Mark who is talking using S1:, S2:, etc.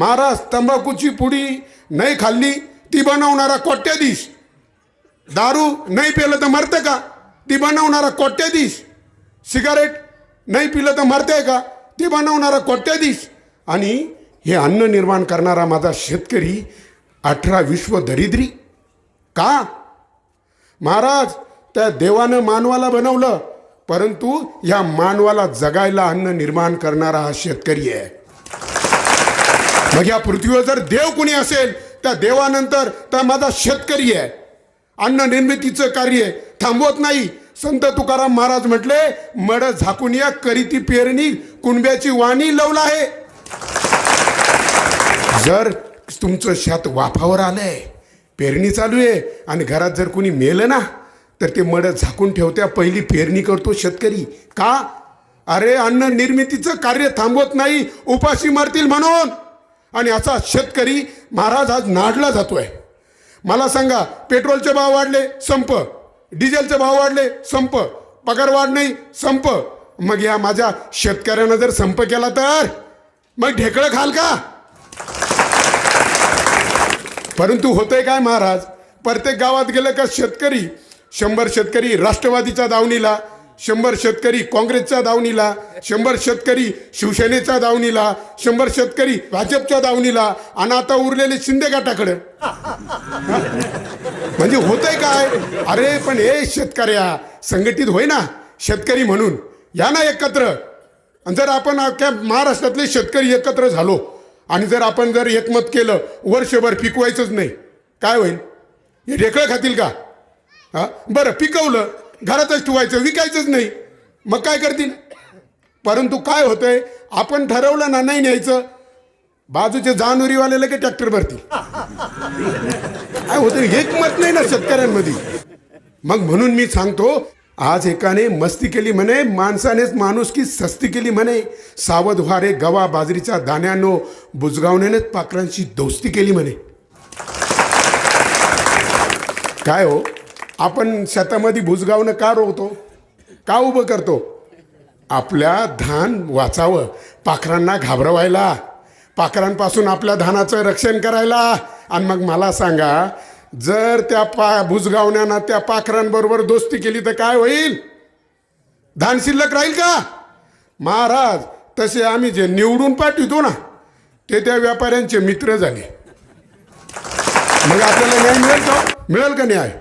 S1: महाराज तंबाखूची पुडी नाही खाल्ली ती बनवणारा कोट्याधीश दारू नाही पिलं तर मरतं का? ती बनवणारा कोट्याधीश सिगारेट नाही पिलं तर मरते का? ती बनवणारा कोट्याधीश आणि हे अन्न निर्माण करणारा माझा शेतकरी अठरा विश्व दरिद्री. का? महाराज त्या देवानं मानवाला बनवलं परंतु या मानवाला जगायला अन्न निर्माण करणारा हा शेतकरी आहे. मग या पृथ्वीवर जर देव कुणी असेल त्या देवानंतर तर माझा शेतकरी आहे. अन्न निर्मितीचं कार्य थांबवत नाही. संत तुकाराम महाराज म्हटले मड झाकून या करीती पेरणी कुणब्याची वाणी लवला आहे. जर तुमचं शेत वाफावर आलंय पेरणी चालू आहे आणि घरात जर कुणी मेलं ना तर ते मड झाकून ठेवत्या पहिली पेरणी करतो शेतकरी. का? अरे अन्न निर्मितीचं कार्य थांबवत नाही उपाशी मरतील म्हणून. आणि असा शेतकरी महाराज आज नाडला जातोय. मला सांगा पेट्रोलचे भाव वाढले संप. डिझेलचे भाव वाढले संप. पगार वाढ नाही संप. मग या माझ्या शेतकऱ्यानं जर संप केला तर? मग ढेकळं खाल का? परंतु होतंय काय महाराज? प्रत्येक गावात गेलं का शेतकरी? शंभर शेतकरी राष्ट्रवादीच्या दावणीला शंभर शेतकरी काँग्रेसच्या दावणीला शंभर शेतकरी शिवसेनेच्या दावणीला शंभर शेतकरी भाजपच्या दावणीला आणि आता उरलेले शिंदे गटाकडे. म्हणजे होतंय काय? अरे पण हे शेतकऱ्या संघटित होय ना शेतकरी म्हणून. या ना एकत्र. आणि जर आपण अख्ख्या महाराष्ट्रातले शेतकरी एकत्र झालो आणि जर आपण जर एकमत केलं वर्षभर पिकवायचंच नाही काय होईल? हे ढेकळं खातील का? हा? बरं पिकवलं. घरातच ठेवायचं विकायचंच नाही. मग काय करतील? परंतु काय होतंय? आपण ठरवलं ना नाही न्यायचं बाजूचे जानोरीवाले लगे ट्रॅक्टर भरतील? काय होतं एकमत नाही ना शेतकऱ्यांमध्ये. मग म्हणून मी सांगतो आज एकाने मस्ती केली म्हणे माणसानेच माणूस की सस्ती केली म्हणे. सावध व्हारे गवा बाजरीच्या दाण्यानो बुजगावण्यानेच पाखरांची दोस्ती केली म्हणे. काय हो? आपण शेतामध्ये भुजगावनं का रोवतो? का उभं करतो? आपल्या धान वाचावं पाखरांना घाबरवायला पाखरांपासून आपल्या धानाचं रक्षण करायला. आणि मग मला सांगा जर त्या पा भुजगावण्यानं त्या पाखरांबरोबर दोस्ती केली तर काय होईल? धान शिल्लक राहील का? महाराज तसे आम्ही जे निवडून पाठवतो ना ते त्या व्यापाऱ्यांचे मित्र झाले. मग आपल्याला न्याय मिळेल का? मिळेल का न्याय?